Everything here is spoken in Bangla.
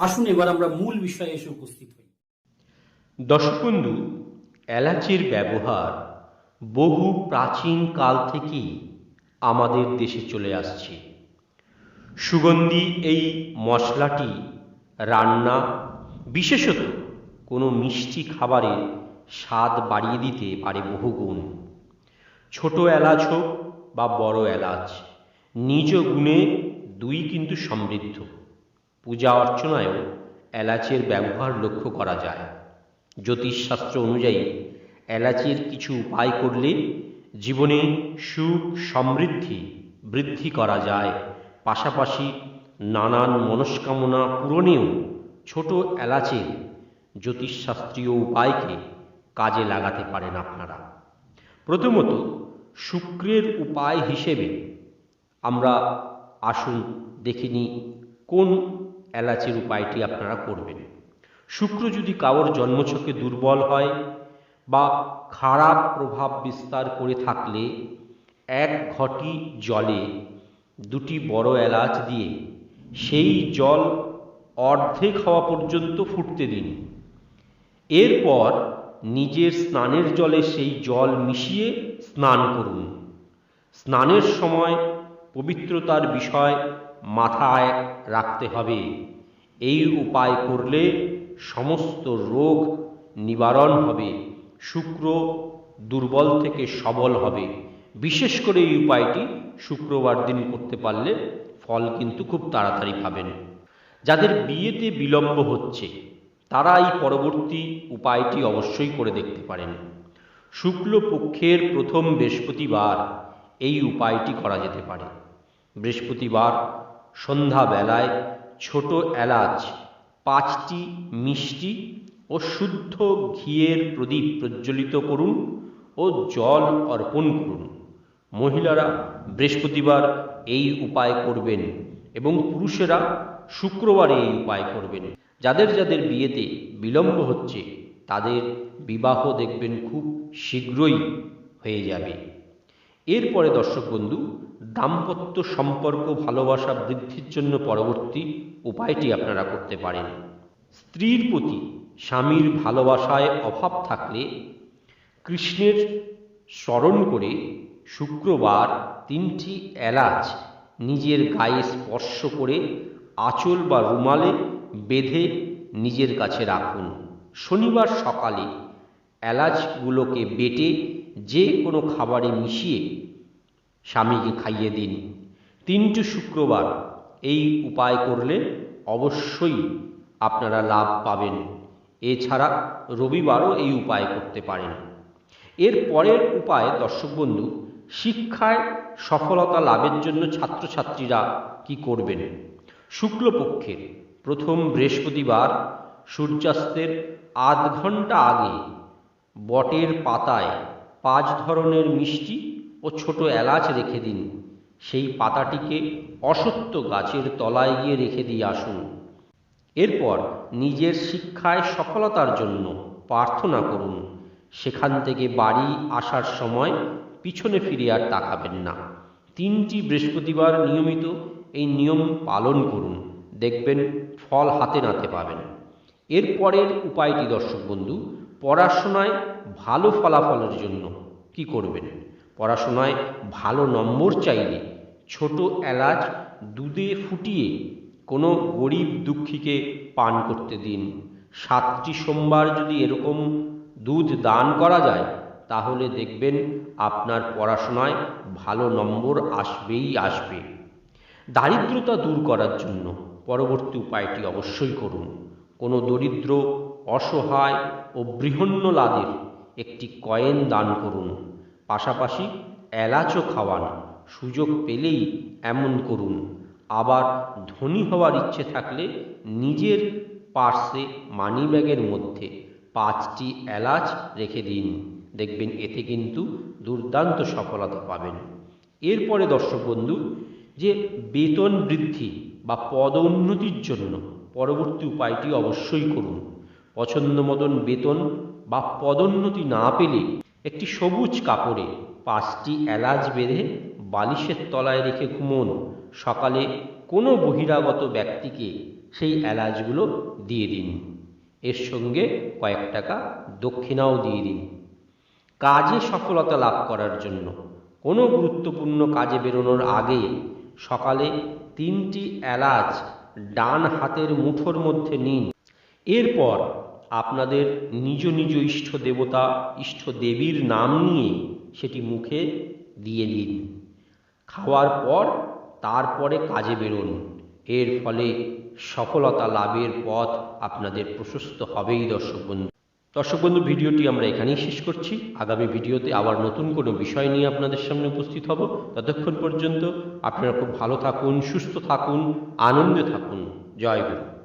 আসুন এবার আমরা মূল বিষয়ে এসে উপস্থিত হই। দর্শক বন্ধু এলাচের ব্যবহার বহু প্রাচীন কাল থেকেই আমাদের দেশে চলে আসছে। সুগন্ধি এই মশলাটি রান্না, বিশেষত কোনো মিষ্টি খাবারের স্বাদ বাড়িয়ে দিতে পারে বহুগুণ ছোট এলাচ হোক বা বড় এলাচ, নিজ গুণে দুই কিন্তু সমৃদ্ধ। পূজা অর্চনায়ও এলাচের ব্যবহার লক্ষ্য করা যায়। জ্যোতিষশাস্ত্র অনুযায়ী, এলাচের কিছু উপায় করলে জীবনে সুখ সমৃদ্ধি বৃদ্ধি করা যায়। পাশাপাশি নানান মনস্কামনা পূরণেও ছোট এলাচের জ্যোতিষশাস্ত্রীয় উপায়কে কাজে লাগাতে পারেন আপনারা। প্রথমত, শুক্রের উপায় হিসেবে আমরা আসুন দেখিনি কোন এলাচের উপায়টি আপনারা করবেন। শুক্র যদি কারোর জন্মছকে দুর্বল হয় বা খারাপ প্রভাব বিস্তার করে থাকলে, এক ঘটি জলে দুটি বড় এলাচ দিয়ে সেই জল অর্ধেক হওয়া পর্যন্ত ফুটতে দিন। এরপর নিজের স্নানের জলে সেই জল মিশিয়ে স্নান করুন। স্নানের সময় পবিত্রতার বিষয় মাথায় রাখতে হবে। এই উপায় করলে সমস্ত রোগ নিবারণ হবে, শুক্র দুর্বল থেকে সবল হবে। বিশেষ করে এই উপায়টি শুক্রবার দিন করতে পারলে ফল কিন্তু খুব তাড়াতাড়ি পাবেন। যাদের বিয়েতে বিলম্ব হচ্ছে তারা এই পরবর্তী উপায়টি অবশ্যই করে দেখতে পারেন। শুক্লপক্ষের প্রথম বৃহস্পতিবার এই উপায়টি করা যেতে পারে। বৃহস্পতিবার সন্ধ্যাবেলায় ছোট এলাচ, পাঁচটি মিষ্টি ও শুদ্ধ ঘিয়ের প্রদীপ প্রজ্বলিত করুন ও জল অর্পণ করুন। মহিলারা বৃহস্পতিবার এই উপায় করবেন এবং পুরুষেরা শুক্রবারে এই উপায় করবেন। যাদের যাদের বিয়েতে বিলম্ব হচ্ছে, তাদের বিবাহ দেখবেন খুব শীঘ্রই হয়ে যাবে। এরপরে দর্শক বন্ধু দাম্পত্য সম্পর্ক, ভালোবাসা বৃদ্ধির জন্য পরবর্তী উপায়টি আপনারা করতে পারেন। স্ত্রীর প্রতি স্বামীর ভালোবাসায় অভাব থাকলে কৃষ্ণের স্মরণ করে শুক্রবার তিনটি এলাচ নিজের গায়ে স্পর্শ করে আঁচল বা রুমালে বেঁধে নিজের কাছে রাখুন। শনিবার সকালে এলাচগুলোকে বেটে যে কোনো খাবারে মিশিয়ে স্বামীকে খাইয়ে দিন। তিনটি শুক্রবার এই উপায় করলে অবশ্যই আপনারা লাভ পাবেন। এছাড়া রবিবারও এই উপায় করতে পারেন। এর পরের উপায়, দর্শক বন্ধু, শিক্ষায় সফলতা লাভের জন্য ছাত্রছাত্রীরা কি করবেন? শুক্লপক্ষের প্রথম বৃহস্পতিবার সূর্যাস্তের আধ ঘণ্টা আগে বটের পাতায় পাঁচ ধরনের মিষ্টি ও ছোট এলাচ রেখে দিন। সেই পাতাটিকে অসত্য গাছের তলায় গিয়ে রেখে দিয়ে আসুন। এরপর নিজের শিক্ষায় সফলতার জন্য প্রার্থনা করুন। সেখান থেকে বাড়ি আসার সময় পিছনে ফিরে আর তাকাবেন না। তিনটি বৃহস্পতিবার নিয়মিত এই নিয়ম পালন করুন। দেখবেন ফল হাতে নাতে পাবেন। এরপরের উপায়টি দর্শক বন্ধু পড়াশোনায় ভালো ফলাফলের জন্য কি করবেন? পড়াশোনায় ভালো নম্বর চাইলে ছোট এলাচ দুধে ফুটিয়ে কোনো গরিব দুঃখীকে পান করতে দিন। সাতটি সোমবার যদি এরকম দুধ দান করা যায়, তাহলে দেখবেন আপনার পড়াশোনায় ভালো নম্বর আসবেই আসবে। দারিদ্রতা দূর করার জন্য পরবর্তী উপায়টি অবশ্যই করুন। কোনো দরিদ্র, অসহায় ও বৃহন্নলাদের একটি কয়েন দান করুন। পাশাপাশি এলাচও খাওয়ান। সুযোগ পেলেই এমন করুন। আবার ধনী হওয়ার ইচ্ছে থাকলে নিজের পার্সে মানি ব্যাগের মধ্যে পাঁচটি এলাচ রেখে দিন। দেখবেন এতে কিন্তু দুর্দান্ত সফলতা পাবেন। এরপরে দর্শক বন্ধু, যে বেতন বৃদ্ধি বা পদোন্নতির জন্য পরবর্তী উপায়টি অবশ্যই করুন। পছন্দ মতন বেতন বা পদোন্নতি না পেলে একটি সবুজ কাপড়ে পাঁচটি এলাচ বেঁধে বালিশের তলায় রেখে ঘুমোন। সকালে কোনো বহিরাগত ব্যক্তিকে সেই এলাচগুলো দিয়ে দিন। এর সঙ্গে কয়েক টাকা দক্ষিণাও দিয়ে দিন। কাজে সফলতা লাভ করার জন্য কোনো গুরুত্বপূর্ণ কাজে বেরোনোর আগে সকালে তিনটি এলাচ ডান হাতের মুঠোর মধ্যে নিন। এরপর আপনাদের নিজ নিজ ইষ্ট দেবতা, ইষ্ট দেবীর নাম নিয়ে সেটি মুখে দিয়ে দিন। খাওয়ার পর তারপরে কাজে বেরোন। এর ফলে সফলতা লাভের পথ আপনাদের প্রশস্ত হবেই দর্শক বন্ধু। দর্শক বন্ধু, ভিডিওটি আমরা এখানেই শেষ করছি। আগামী ভিডিওতে আবার নতুন কোনো বিষয় নিয়ে আপনাদের সামনে উপস্থিত হব। ততক্ষণ পর্যন্ত আপনারা খুব ভালো থাকুন, সুস্থ থাকুন, আনন্দে থাকুন। জয় গুরু।